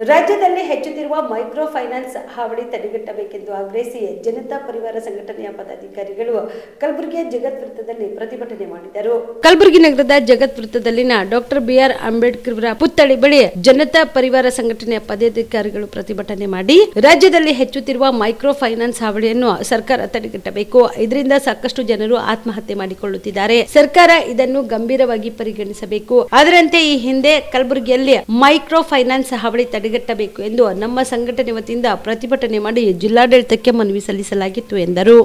ರಾಜ್ಯದಲ್ಲಿ ಹೆಚ್ಚುತ್ತಿರುವ micro finance ಹಾವಳಿ ತಡೆಗಟ್ಟಬೇಕೆಂದು ಆಗ್ರಹಿಸಿ ಜನತಾ ಪರಿವಾರ ಸಂಘಟನೆಯ ಪದಾಧಿಕಾರಿಗಳು ಕಲಬುರಗಿಯ ಜಗತ್ ವೃತ್ತದಲ್ಲಿ ಪ್ರತಿಭಟನೆ ಮಾಡಿದರು. ಕಲಬುರಗಿ ನಗರದ ಜಗತ್ ವೃತ್ತದಲ್ಲಿನ ಡಾಕ್ಟರ್ ಬಿಆರ್ ಅಂಬೇಡ್ಕರ್ ಅವರ ಪುತ್ಥಳಿ ಬಳಿ ಜನತಾ ಪರಿವಾರ ಸಂಘಟನೆಯ ಪದಾಧಿಕಾರಿಗಳು ಪ್ರತಿಭಟನೆ ಮಾಡಿ ರಾಜ್ಯದಲ್ಲಿ ಹೆಚ್ಚುತ್ತಿರುವ ಮೈಕ್ರೋ ಫೈನಾನ್ಸ್ ಹಾವಳಿಯನ್ನು ಸರ್ಕಾರ ತಡೆಗಟ್ಟಬೇಕು. ಇದರಿಂದ ಸಾಕಷ್ಟು ಜನರು ಆತ್ಮಹತ್ಯೆ ಮಾಡಿಕೊಳ್ಳುತ್ತಿದ್ದಾರೆ. ಸರ್ಕಾರ ಇದನ್ನು ಗಂಭೀರವಾಗಿ ಪರಿಗಣಿಸಬೇಕು. ಅದರಂತೆ ಈ ಹಿಂದೆ ಕಲಬುರಗಿಯಲ್ಲಿ ಮೈಕ್ರೋ ಫೈನಾನ್ಸ್ ಹಾವಳಿ ತಡೆಗಟ್ಟಬೇಕು ಎಂದು ನಮ್ಮ ಸಂಘಟನೆ ವತಿಯಿಂದ ಪ್ರತಿಭಟನೆ ಮಾಡಿ ಜಿಲ್ಲಾಡಳಿತಕ್ಕೆ ಮನವಿ ಸಲ್ಲಿಸಲಾಗಿತ್ತು ಎಂದರು.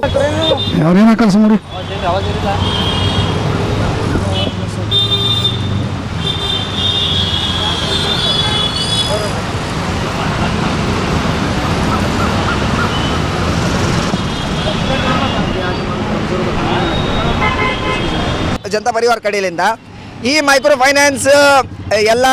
ಜನತಾ ಪರಿವಾರ ಕಡೆಯಿಂದ ಈ ಮೈಕ್ರೋ ಫೈನಾನ್ಸ್ ಎಲ್ಲ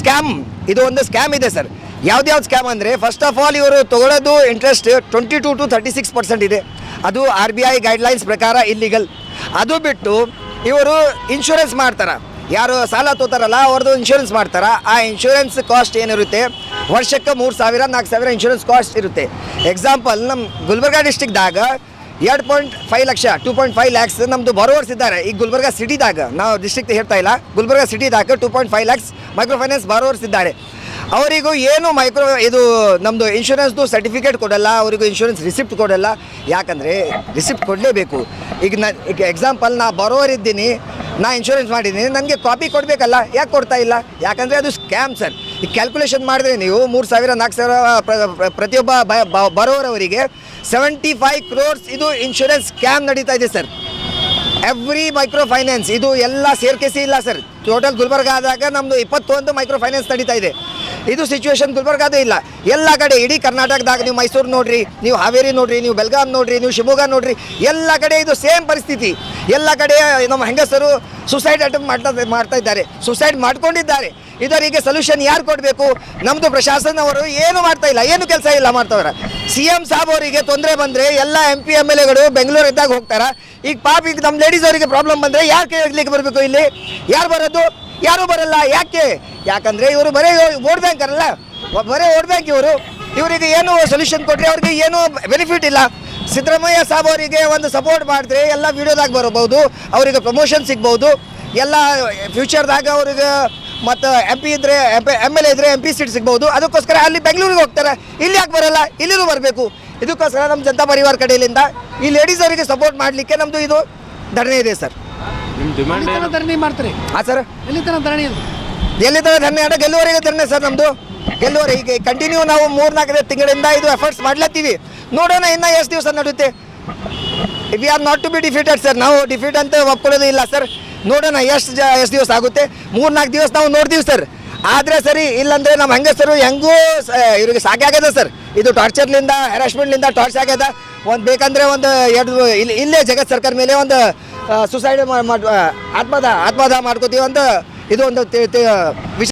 ಸ್ಕ್ಯಾಮ್ ಇದು ಒಂದು ಸ್ಕ್ಯಾಮ್ ಇದೆ ಸರ್ ಯಾವ್ದ್ಯಾವ್ದು ಸ್ಕ್ಯಾಮ್ ಅಂದರೆ ಫಸ್ಟ್ ಆಫ್ ಆಲ್ ಇವರು ತಗೊಳ್ಳೋದು interest twenty two to thirty six percent ಇದೆ. ಅದು ಆರ್ ಬಿ ಐ ಗೈಡ್ಲೈನ್ಸ್ ಪ್ರಕಾರ ಇಲ್ಲಿಗಲ್ ಅದು ಬಿಟ್ಟು, ಇವರು ಇನ್ಶೂರೆನ್ಸ್ ಮಾಡ್ತಾರೆ. ಯಾರು ಸಾಲ ತೋತಾರಲ್ಲ ಅವ್ರದ್ದು ಇನ್ಶೂರೆನ್ಸ್ ಮಾಡ್ತಾರೆ. ಆ ಇನ್ಶೂರೆನ್ಸ್ ಕಾಸ್ಟ್ ಏನಿರುತ್ತೆ? ವರ್ಷಕ್ಕೆ ಮೂರು ಸಾವಿರ, ನಾಲ್ಕು ಸಾವಿರ ಇನ್ಶೂರೆನ್ಸ್ ಕಾಸ್ಟ್ ಇರುತ್ತೆ. ಎಕ್ಸಾಂಪಲ್ ನಮ್ಮ ಗುಲ್ಬರ್ಗಾ ಡಿಸ್ಟಿಕ್ದಾಗ ಎರಡು point five lakh, two point five lakhs ನಮ್ಮದು ಬರೋವರ್ಸ್ ಇದ್ದಾರೆ. ಈಗ ಗುಲ್ಬರ್ಗ ಸಿಟಿದಾಗ ನಾವು ಡಿಸ್ಟ್ರಿಕ್ಟ್ ಹೇಳ್ತಾ ಇಲ್ಲ, Gulbarga ಸಿಟಿದಾಗ two point five lakhs micro finance borrowers ಇದ್ದಾರೆ. ಅವರಿಗೂ ಏನು ಮೈಕ್ರೋ ಇದು ನಮ್ಮದು ಇನ್ಶೂರೆನ್ಸ್ದು ಸರ್ಟಿಫಿಕೇಟ್ ಕೊಡಲ್ಲ, ಅವರಿಗೂ ಇನ್ಶೂರೆನ್ಸ್ ರಿಸಿಪ್ಟ್ ಕೊಡಲ್ಲ. ಯಾಕಂದರೆ ರಿಸಿಪ್ಟ್ ಕೊಡಲೇಬೇಕು. ಈಗ ನಾನು ಈಗ ಎಕ್ಸಾಂಪಲ್ ನಾ ಬರೋವರ್ ಇದ್ದೀನಿ, ನಾ ಇನ್ಶೂರೆನ್ಸ್ ಮಾಡಿದ್ದೀನಿ, ನನಗೆ ಕಾಪಿ ಕೊಡಬೇಕಲ್ಲ, ಯಾಕೆ ಕೊಡ್ತಾ ಇಲ್ಲ? ಯಾಕಂದರೆ ಅದು ಸ್ಕ್ಯಾಮ್ ಸರ್ ಕ್ಯಾಲ್ಕುಲೇಷನ್ ಮಾಡಿದ್ರೆ ನೀವು ಮೂರು ಸಾವಿರ, ನಾಲ್ಕು ಸಾವಿರ, ಪ್ರ- ಪ್ರ- ಪ್ರತಿಯೊಬ್ಬ ಬರೋರವರಿಗೆ ಸೆವೆಂಟಿ ಫೈವ್ ಕ್ರೋರ್ಸ್ ಇದು ಇನ್ಶೂರೆನ್ಸ್ ಸ್ಕ್ಯಾಮ್ ನಡೀತಾ ಇದೆ ಸರ್ ಎವ್ರಿ ಮೈಕ್ರೋ ಫೈನಾನ್ಸ್ ಇದು ಎಲ್ಲ ಸೇರ್ಕೆಸಿ ಇಲ್ಲ ಸರ್ ಟೋಟಲ್ ಗುಲ್ಬರ್ಗ ಆದಾಗ ನಮ್ಮದು ಇಪ್ಪತ್ತೊಂದು ಮೈಕ್ರೋ ಫೈನಾನ್ಸ್ ನಡೀತಾ ಇದೆ. ಇದು ಸಿಚುವೇಶನ್ ಗುಲ್ಬರ್ಗಾದೇ ಇಲ್ಲ. ಎಲ್ಲ ಕಡೆ ಇಡೀ ಕರ್ನಾಟಕದಾಗ ನೀವು ಮೈಸೂರು ನೋಡ್ರಿ, ನೀವು ಹಾವೇರಿ ನೋಡ್ರಿ, ನೀವು ಬೆಳಗಾಮ್ ನೋಡ್ರಿ, ನೀವು ಶಿವಮೊಗ್ಗ ನೋಡ್ರಿ, ಎಲ್ಲ ಕಡೆ ಇದು ಸೇಮ್ ಪರಿಸ್ಥಿತಿ. ಎಲ್ಲ ಕಡೆ ನಮ್ಮ ಹೆಂಗಸರು ಸುಸೈಡ್ ಅಟೆಂಪ್ಟ್ ಮಾಡ್ತಾ ಮಾಡ್ತಾ ಇದ್ದಾರೆ. ಸುಸೈಡ್ ಮಾಡ್ಕೊಂಡಿದ್ದಾರೆ. ಇದರಿಗೆ ಸೊಲ್ಯೂಷನ್ ಯಾರು ಕೊಡಬೇಕು? ನಮ್ಮದು ಪ್ರಶಾಸನವರು ಏನು ಮಾಡ್ತಾ ಇಲ್ಲ, ಏನು ಕೆಲಸ ಇಲ್ಲ ಮಾಡ್ತಾವ್ರೆ. ಸಿ ಎಂ ಸಾಬ್ ಅವರಿಗೆ ತೊಂದರೆ ಬಂದರೆ ಎಲ್ಲ ಎಂ ಪಿ ಎಂ ಎಲ್ ಎಗಳು ಬೆಂಗಳೂರು ಇದ್ದಾಗ ಹೋಗ್ತಾರೆ? ಈಗ ಪಾಪ ಈಗ ನಮ್ಮ ಲೇಡೀಸ್ ಅವರಿಗೆ ಪ್ರಾಬ್ಲಮ್ ಬಂದರೆ ಯಾರು ಕೇಳಲಿಕ್ಕೆ ಬರಬೇಕು ಇಲ್ಲಿ? ಯಾರು ಬರೋದು? ಯಾರೂ ಬರಲ್ಲ? ಯಾಕೆ? ಯಾಕಂದರೆ ಇವರು ಬರೀ ವೋಟ್ ಬ್ಯಾಂಕ್ ಅಲ್ಲ ಬರೀ ವೋಟ್ ಬ್ಯಾಂಕ್ ಇವರು. ಇವರಿಗೆ ಏನು ಸೊಲ್ಯೂಷನ್ ಕೊಟ್ಟರೆ ಅವ್ರಿಗೆ ಏನು ಬೆನಿಫಿಟ್ ಇಲ್ಲ. ಸಿದ್ದರಾಮಯ್ಯ ಸಾಬ್ ಅವರಿಗೆ ಒಂದು ಸಪೋರ್ಟ್ ಮಾಡಿದ್ರೆ ಎಲ್ಲ ವಿಡಿಯೋದಾಗ ಬರಬಹುದು, ಅವರಿಗೆ ಪ್ರಮೋಷನ್ ಸಿಗ್ಬೋದು ಎಲ್ಲ ಫ್ಯೂಚರ್ದಾಗ ಅವ್ರಿಗೆ ಮತ್ತು ಎಂ ಪಿ ಇದ್ರೆ ಎಂ ಎಲ್ ಎ ಇದ್ರೆ ಎಂ ಪಿ ಸೀಟ್ ಸಿಗ್ಬೋದು. ಅದಕ್ಕೋಸ್ಕರ ಅಲ್ಲಿ ಬೆಂಗಳೂರಿಗೆ ಹೋಗ್ತಾರೆ. ಇಲ್ಲಿ ಯಾಕೆ ಬರಲ್ಲ? ಇಲ್ಲಿನೂ ಬರಬೇಕು. ಇದಕ್ಕೋಸ್ಕರ ನಮ್ಮ ಜನತಾ ಪರಿವಾರ ಕಡೆಯಿಂದ ಈ ಲೇಡೀಸ್ ಅವರಿಗೆ ಸಪೋರ್ಟ್ ಮಾಡಲಿಕ್ಕೆ ನಮ್ಮದು ಇದು ಧರಣಿ ಇದೆ ಸರ್ ಧರಣಿ ಮಾಡ್ತೀರಿ? ಹಾಂ ಸರ್ ಎಲ್ಲಿ ತನಕ ಧರಣಿ ಎಲ್ಲಿ ತನಕ ಧರಣಿ? ಅಡ ಗೆಲ್ಲುವರೆಗೆ ಧರಣಿ ಸರ್ ನಮ್ಮದು ಗೆಲ್ಲುವರೆ ಈಗ ಕಂಟಿನ್ಯೂ ನಾವು ಮೂರು ನಾಲ್ಕು ತಿಂಗಳಿಂದ ಇದು ಎಫರ್ಟ್ಸ್ ಮಾಡ್ಲತ್ತೀವಿ. ನೋಡೋಣ ಇನ್ನು ಎಷ್ಟು ದಿವಸ ನಡೆಯುತ್ತೆ we are not to be defeated sir ನಾವು ಡಿಫೀಟ್ ಅಂತ ಒಪ್ಕೊಳ್ಳೋದು ಇಲ್ಲ ಸರ್ ನೋಡೋಣ, ಎಷ್ಟು ಜ, ಎಷ್ಟು ದಿವಸ ಆಗುತ್ತೆ? ಮೂರು ನಾಲ್ಕು ದಿವಸ ನಾವು ನೋಡ್ತೀವಿ ಸರ್. ಆದರೆ ಸರಿ, ಇಲ್ಲಾಂದರೆ ನಮ್ಮ ಹೆಂಗಸರು ಹೆಂಗೂ ಇವ್ರಿಗೆ ಆಗ್ಯದ ಸರ್. ಇದು ಟಾರ್ಚರ್ಲಿಂದ ಹ್ಯಾರಾಸ್ಮೆಂಟ್ಲಿಂದ ಟಾರ್ಚ್ ಆಗ್ಯದ. ಒಂದು ಬೇಕಂದ್ರೆ ಒಂದು ಎರಡು ಇಲ್ಲಿ ಇಲ್ಲೇ ಜಗತ್ ಸರ್ಕಾರ ಮೇಲೆ ಒಂದು ಸುಸೈಡ್ ಮಾಡಿ ಆತ್ಮದ ಆತ್ಮದ ಮಾಡ್ಕೋತೀವಿ ಅಂತ ಇದು ಒಂದು ವಿಷಯ